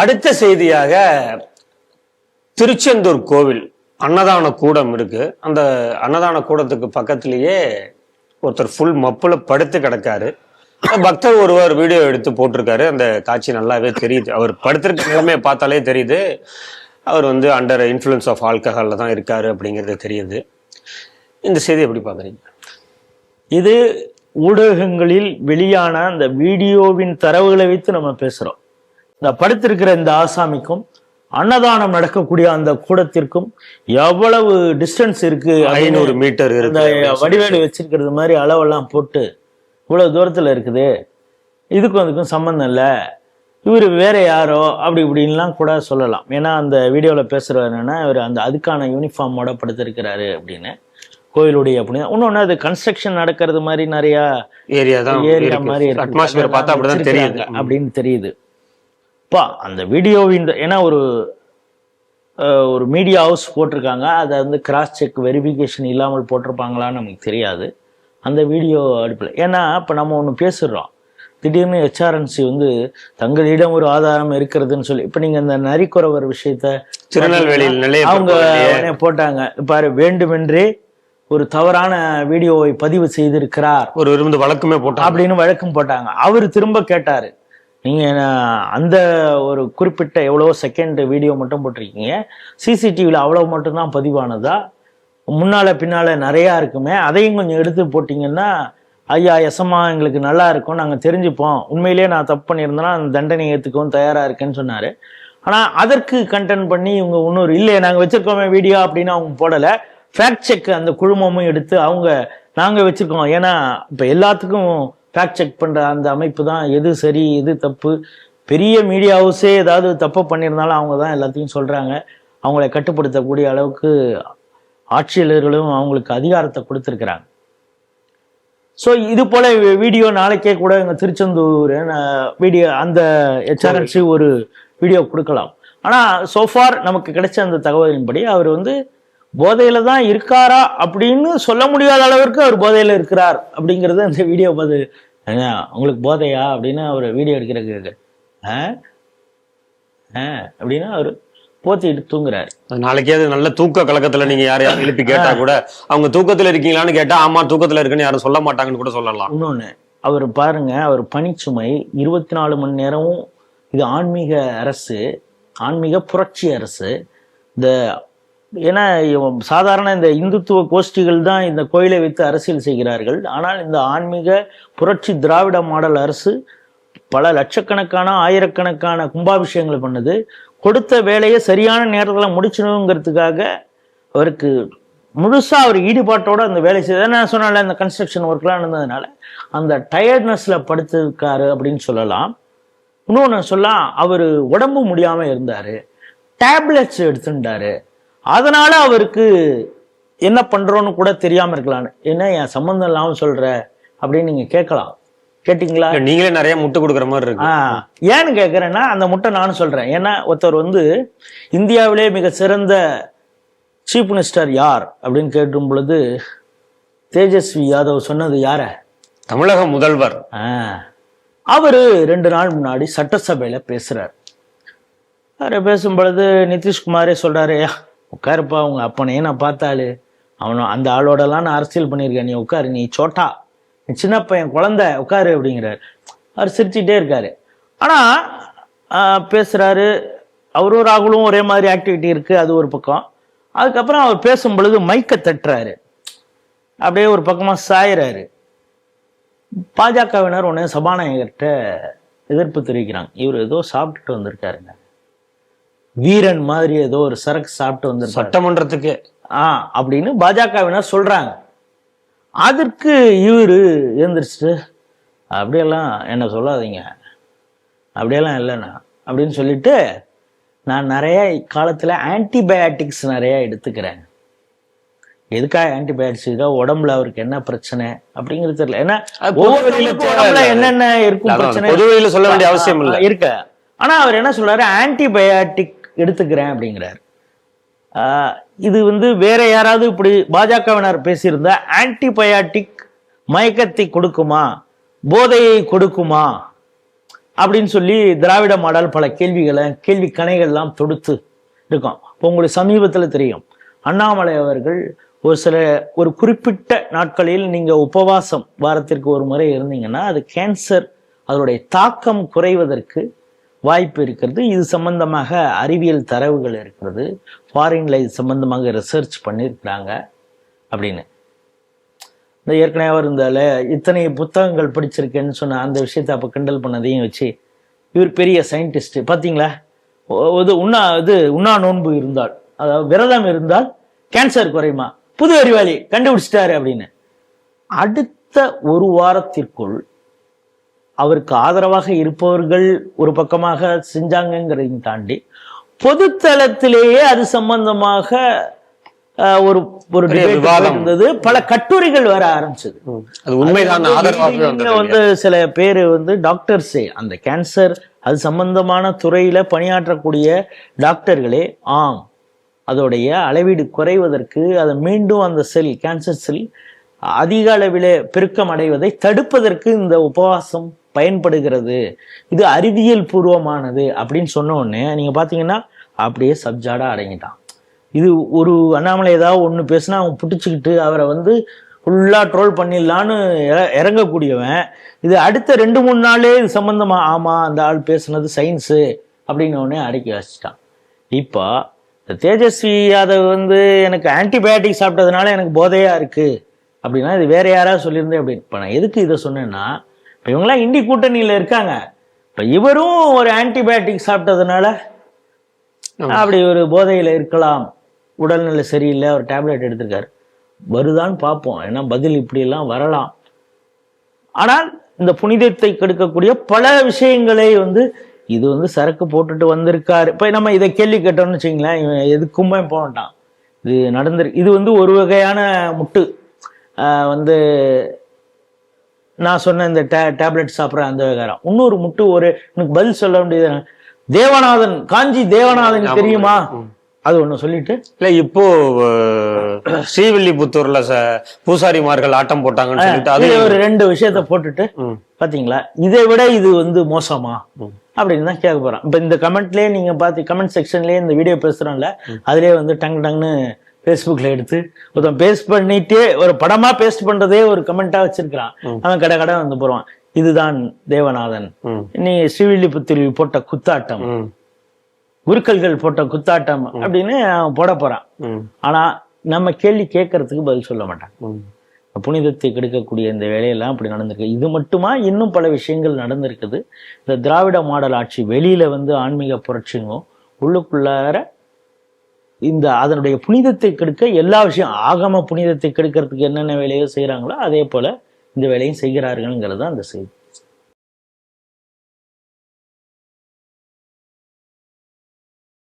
அடுத்த செய்தியாக திருச்செந்தூர் கோவில் அன்னதான கூடம் இருக்கு. அந்த அன்னதான கூடத்துக்கு பக்கத்திலேயே ஒருத்தர் ஃபுல் மப்புல படுத்து கிடக்காரு. பக்தர் ஒருவர் வீடியோ எடுத்து போட்டிருக்காரு. அந்த காட்சி நல்லாவே தெரியுது. அவர் படுத்திருக்க நிலைமையை பார்த்தாலே தெரியுது. அவர் வந்து அண்டர் இன்ஃப்ளூயன்ஸ் ஆஃப் ஆல்கஹாலில் தான் இருக்காரு அப்படிங்கிறது தெரியுது. இந்த செய்தி எப்படி பார்க்குறீங்க? இது ஊடகங்களில் வெளியான அந்த வீடியோவின் தரவுகளை வைத்து நம்ம பேசுகிறோம் இந்த படுத்திருக்கிற இந்த ஆசாமிக்கும் அன்னதானம் நடக்கக்கூடிய அந்த கூடத்திற்கும் எவ்வளவு டிஸ்டன்ஸ் இருக்கு? ஐநூறு மீட்டர் இந்த இருக்கு. வடிவேலு வச்சிருக்கிறது மாதிரி அளவெல்லாம் போட்டு இவ்வளவு தூரத்துல இருக்குது. இதுக்கும் அதுக்கும் சம்மந்தம் இல்லை. இவர் வேற யாரோ? அப்படி இப்படின்லாம் கூட சொல்லலாம். ஏன்னா அந்த வீடியோவில் பேசுறது என்னன்னா இவர் அந்த அதுக்கான யூனிஃபார்மோட படுத்திருக்கிறாரு அப்படின்னு. கோயிலுடைய அப்படின்னு இன்னொன்று அது கன்ஸ்ட்ரக்ஷன் நடக்கிறது மாதிரி நிறையா ஏரியா தான் ஏரியா மாதிரி. அட்மாஸ்பியர் பார்த்தா அப்படிதான் தெரியுது. அப்படின்னு தெரியுது. பா அந்த வீடியோவின் ஏன்னா ஒரு ஒரு மீடியா ஹவுஸ் போட்டிருக்காங்க. அதை வந்து கிராஸ் செக் வெரிஃபிகேஷன் இல்லாமல் போட்டிருப்பாங்களான்னு நமக்கு தெரியாது. அந்த வீடியோ அடிப்பில் ஏன்னா இப்போ நம்ம ஒன்று பேசுகிறோம் திடீர்னு ஹெச்ஆர்என்சி வந்து தங்களிடம் ஒரு ஆதாரம் இருக்கிறதுன்னு சொல்லி இப்போ நீங்கள் இந்த நரிக்குறவர் விஷயத்த திருநெல்வேலியில் அவங்க போட்டாங்க. பாரு வேண்டுமென்றே ஒரு தவறான வீடியோவை பதிவு செய்திருக்கிறார். ஒரு விருந்து வழக்குமே போட்டாங்க. அப்படின்னு வழக்கம் போட்டாங்க. அவர் திரும்ப கேட்டாரு. நீங்கள் நான் அந்த ஒரு குறிப்பிட்ட எவ்வளோ செகண்ட் வீடியோ மட்டும் போட்டிருக்கீங்க. சிசிடிவியில் அவ்வளோ மட்டும்தான் பதிவானதா? முன்னால் பின்னால் நிறையா இருக்குமே. அதையும் கொஞ்சம் எடுத்து போட்டிங்கன்னா ஐயா எசம்மா எங்களுக்கு நல்லா இருக்கும் நாங்கள் தெரிஞ்சுப்போம். உண்மையிலேயே நான் தப்பு பண்ணியிருந்தேன்னா அந்த தண்டனை ஏற்றுக்கவும் தயாராக இருக்கேன்னு சொன்னார். ஆனால் அதற்கு கண்டென்ட் பண்ணி இவங்க இன்னொரு இல்லை நாங்கள் வச்சுருக்கோமே வீடியோ அப்படின்னு அவங்க போடலை. ஃபேக்ட் செக் அந்த குழுமமும் எடுத்து அவங்க நாங்கள் வச்சுருக்கோம். ஏன்னா இப்போ எல்லாத்துக்கும் ஃபேக்ட் செக் பண்ணுற அந்த அமைப்பு தான். எது சரி எது தப்பு? பெரிய மீடியா ஹவுஸே ஏதாவது தப்பு பண்ணியிருந்தாலும் அவங்க தான் எல்லாத்தையும் சொல்கிறாங்க அவங்கள கட்டுப்படுத்தக்கூடிய அளவுக்கு ஆட்சியாளர்களும் அவங்களுக்கு அதிகாரத்தை கொடுத்துருக்குறாங்க. ஸோ இது போல வீடியோ நாளைக்கே கூட எங்கள் திருச்செந்தூர் வீடியோ அந்த ஹெச்ஆர்என்சி ஒரு வீடியோ கொடுக்கலாம். ஆனால் சோஃபார் நமக்கு கிடைச்ச அந்த தகவலின்படி அவர் வந்து போதையில தான் இருக்காரா அப்படின்னு சொல்ல முடியாத அளவிற்கு அவர் போதையில இருக்கிறார் அப்படிங்கிறது அந்த வீடியோ பார்த்து "ஏங்க, உங்களுக்கு போதையா? அப்படின்னு அவர் வீடியோ எடுக்கிறதுக்கு ஆ? அப்படின்னு அவர் போத்திட்டு தூங்குறாரு. நாளைக்கே அது நல்ல தூக்க கலக்கத்துல நீங்க யாரையாவது எழுப்பி கேட்டா கூட அவங்க தூக்கத்துல இருக்கீங்களான்னு கேட்டா ஆமா தூக்கத்துல இருக்குன்னு யாரும் சொல்ல மாட்டாங்கன்னு கூட சொல்லலாம். இன்னொன்று அவர் பாருங்க அவர் பணிச்சுமை இருபத்தி நாலு மணி நேரமும் இது ஆன்மீக அரசு ஆன்மீக புரட்சி அரசு இந்த ஏன்னா சாதாரண இந்த இந்துத்துவ கோஷ்டிகள் தான் இந்த கோயிலை வைத்து அரசியல் செய்கிறார்கள். ஆனால் இந்த ஆன்மீக புரட்சி திராவிட மாடல் அரசு பல லட்சக்கணக்கான ஆயிரக்கணக்கான கும்பாபிஷேகங்களை பண்ணுது. கொடுத்த வேலையை சரியான நேரத்தில் முடிச்சணுங்கிறதுக்காக அவருக்கு முழுசாக அவர் ஈடுபாட்டோடு அந்த வேலை செய்த நான் சொன்னால இந்த கன்ஸ்ட்ரக்ஷன் ஒர்க்லாம் இருந்ததுனால அந்த டயர்ட்னஸில் படுத்திருக்காரு அப்படின்னு சொல்லலாம். இன்னொன்று சொல்லலாம் அவர் உடம்பு முடியாமல் இருந்தார். டேப்லெட்ஸ் எடுத்துட்டாரு அதனால அவருக்கு என்ன பண்றோன்னு கூட தெரியாம இருக்கலாம் என்ன என் சம்மந்தம் இல்லாம சொல்ற அப்படின்னு நீங்க கேட்கலாம். கேட்டிங்களா? நீங்களே நிறைய முட்டு கொடுக்குற மாதிரி இருக்கு. ஏன்னு கேட்குறேன்னா அந்த முட்டை நானும் சொல்றேன். ஏன்னா ஒருத்தர் வந்து இந்தியாவிலே மிக சிறந்த சீஃப் மினிஸ்டர் யார் அப்படின்னு கேட்டும் பொழுது தேஜஸ்வி யாதவ் சொன்னது யார? தமிழக முதல்வர். அவரு ரெண்டு நாள் முன்னாடி சட்டசபையில பேசுறார். அவர் பேசும் பொழுது நிதிஷ்குமாரே சொல்றாரு "ஐயா, உட்காருப்பா அவங்க அப்பனையே நான் பார்த்தாளு. அவனும் அந்த ஆளோடலாம் நான் அரசியல் பண்ணியிருக்கேன். நீ உட்காரு நீ சோட்டா. நீ சின்ன பையன் குழந்தை உட்காரு அப்படிங்கிறாரு. அவர் சிரிச்சுட்டே இருக்காரு. ஆனால் பேசுகிறாரு அவரும் ராகுலும் ஒரே மாதிரி ஆக்டிவிட்டி இருக்குது அது ஒரு பக்கம். அதுக்கப்புறம் அவர் பேசும் பொழுது மைக்கை தட்டுறாரு. அப்படியே ஒரு பக்கமாக சாயிறாரு. பாஜகவினர் உடனே சபாநாயகர்கிட்ட எதிர்ப்பு தெரிவிக்கிறாங்க. இவர் ஏதோ சாப்பிட்டுட்டு வந்திருக்காருங்க. வீரன் மாதிரி ஏதோ ஒரு சரக்கு சாப்பிட்டு வந்திருக்காரு. சட்டமன்றத்துக்கு. ஆ அப்படின்னு பாஜகவினர் சொல்றாங்க. அதற்கு இவரு எழுந்திரிச்சிட்டு அப்படியெல்லாம் என்ன சொல்லாதீங்க. அப்படியெல்லாம் இல்லைண்ணா. அப்படின்னு சொல்லிட்டு நான் நிறைய காலத்துல ஆன்டிபயாட்டிக்ஸ் நிறைய எடுத்துக்கிறேன். எதுக்காக ஆன்டிபயாட்டிக்ஸ் உடம்புல அவருக்கு என்ன பிரச்சனை அப்படிங்கிறது தெரியல. ஏன்னா இல்லை. என்னென்ன இருக்கும் பிரச்சனை? சொல்ல வேண்டிய அவசியம் இல்ல. இருக்க. ஆனா அவர் என்ன சொல்றாரு? ஆன்டிபயாட்டிக் எடுத்துக்கிறேன் அப்படிங்கிறார். இது வந்து வேற யாராவது இப்படி பாஜகவினர் பேசியிருந்தா ஆன்டிபயாட்டிக் மயக்கத்தை கொடுக்குமா? போதையை கொடுக்குமா? அப்படின்னு சொல்லி திராவிட மாடல் பல கேள்விகளை கேள்வி கணைகள்லாம் தொடுத்து இருக்கும். இப்போ உங்களுக்கு சமீபத்தில் தெரியும். அண்ணாமலை அவர்கள் ஒரு சில ஒரு குறிப்பிட்ட நாட்களில் நீங்கள் உபவாசம் வாரத்திற்கு ஒரு முறை இருந்தீங்கன்னா அது கேன்சர் அதனுடைய தாக்கம் குறைவதற்கு வாய்ப்பு இருக்கிறது. இது சம்பந்தமாக அறிவியல் தரவுகள் இருக்கிறது. ஃபாரின்ல இது சம்பந்தமாக ரிசர்ச் பண்ணியிருக்கிறாங்க அப்படின்னு. இந்த ஏற்கனவே அவர் இருந்தால இத்தனை புத்தகங்கள் படிச்சிருக்கேன்னு சொன்ன அந்த விஷயத்தை அப்போ கிண்டல் பண்ணதையும் வச்சு இவர் பெரிய சயின்டிஸ்ட் பார்த்தீங்களா இது உண்ணா இது உண்ணா நோன்பு இருந்தால் அதாவது விரதம் இருந்தால் கேன்சர் குறையுமா? புது அறிவாளி கண்டுபிடிச்சிட்டாரு அப்படின்னு. அடுத்த ஒரு வாரத்திற்குள் அவருக்கு ஆதரவாக இருப்பவர்கள் ஒரு பக்கமாக செஞ்சாங்கங்கிறதையும் தாண்டி பொதுத்தளத்திலேயே அது சம்பந்தமாக ஒரு ஒரு. இருந்தது. பல கட்டுரைகள் வர ஆரம்பிச்சது. வந்து சில பேர் வந்து டாக்டர்ஸே அந்த கேன்சர் அது சம்பந்தமான துறையில பணியாற்றக்கூடிய டாக்டர்களே ஆம் அதோடைய அளவீடு குறைவதற்கு அதை மீண்டும் அந்த செல் கேன்சர் செல் அதிக அளவிலே பெருக்கம் அடைவதை தடுப்பதற்கு இந்த உபவாசம் பயன்படுகிறது. இது அறிவியல் பூர்வமானது அப்படின்னு சொன்ன உடனே நீங்க பாத்தீங்கன்னா அப்படியே சப்ஜாடா அடங்கிட்டான் இது ஒரு அண்ணாமலை ஏதாவது ஒன்று பேசினா அவன் பிடிச்சிக்கிட்டு அவரை வந்து ஃபுல்லாக ட்ரோல் பண்ணிடலான்னு இற- இறங்கக்கூடியவன். இது அடுத்த ரெண்டு மூணு நாளே இது சம்மந்தமாக ஆமா அந்த ஆள் பேசுனது சயின்ஸு அப்படின்னோடனே அடக்கி வச்சிட்டான். இப்போ இந்த தேஜஸ்வி யாதவ் வந்து எனக்கு ஆன்டிபயோட்டிக் சாப்பிட்டதுனால எனக்கு போதையாக இருக்குது அப்படின்னா இது வேற யாராவது சொல்லியிருந்தேன் அப்படின்னு இப்போ நான் எதுக்கு இதை சொன்னேன்னா இப்போ இவங்கெல்லாம் இண்டி கூட்டணியில் இருக்காங்க. இப்போ இவரும் ஒரு ஆன்டிபயோட்டிக் சாப்பிட்டதுனால அப்படி ஒரு போதையில இருக்கலாம். உடல்நிலை சரியில்லை ஒரு டேப்லெட் எடுத்திருக்காரு. வருதான்னு பார்ப்போம். ஏன்னா பதில் இப்படி எல்லாம் வரலாம். ஆனால் இந்த புனிதத்தை கெடுக்கக்கூடிய பல விஷயங்களை வந்து இது வந்து சரக்கு போட்டுட்டு வந்திருக்காரு. இப்ப நம்ம இதை கேள்வி கேட்டோம்னு வச்சுங்களேன் இவன் எதுக்குமே போகட்டான் இது நடந்திருக்கு இது வந்து ஒரு வகையான முட்டு. வந்து நான் சொன்ன இந்த டே டேப்லெட் சாப்பிட்ற அந்த விவகாரம். இன்னொரு முட்டு ஒரு எனக்கு பதில் சொல்ல வேண்டியது தேவநாதன் காஞ்சி தேவநாதன் தெரியுமா? அது ஒண்ணு சொல்லிட்டு. இல்ல இப்போ ஸ்ரீவில்லிபுத்தூர்ல பூசாரிமார்கள் ஆட்டம் போட்டாங்கன்னு சொல்லிட்டு அது ஒரு ரெண்டு விஷயத்த போட்டுட்டு. பாத்தீங்களா? இதை விட இது வந்து மோசமா? அப்படின்னு தான் கேட்க போறேன். இப்ப இந்த கமெண்ட்லயே நீங்க பார்த்து கமெண்ட் செக்ஷன்லயே இந்த வீடியோ பேசுறோம்ல அதுலயே வந்து டங் டங்னு ஃபேஸ்புக்ல எடுத்து ஒருத்தன் பேஸ்ட் பண்ணிட்டே ஒரு படமா பேஸ்ட் பண்றதே ஒரு கமெண்டா வச்சிருக்கிறான். அவன் கடை கடை வந்து போறான். இதுதான் தேவநாதன். நீ ஸ்ரீவில்லிபுத்தூரில் போட்ட குத்தாட்டம். ம். குருக்கள்கள் போட்ட குத்தாட்டம் அப்படின்னு அவன் போட போறான். ஆனா நம்ம கேள்வி கேட்கறதுக்கு பதில் சொல்ல மாட்டான். புனிதத்தை கெடுக்கக்கூடிய இந்த வேலையெல்லாம் அப்படி நடந்திருக்கு. இது மட்டுமா? இன்னும் பல விஷயங்கள் நடந்திருக்குது. இந்த திராவிட மாடல் ஆட்சி வெளியில வந்து ஆன்மீக புரட்சிங்கும் உள்ளுக்குள்ளார இந்த அதனுடைய புனிதத்தை கெடுக்க எல்லா விஷயம் ஆகம புனிதத்தை கெடுக்கிறதுக்கு என்னென்ன வேலையோ செய்கிறாங்களோ அதே போல் இந்த வேலையும் செய்கிறார்கள்ங்கிறது தான் அந்த செய்தி.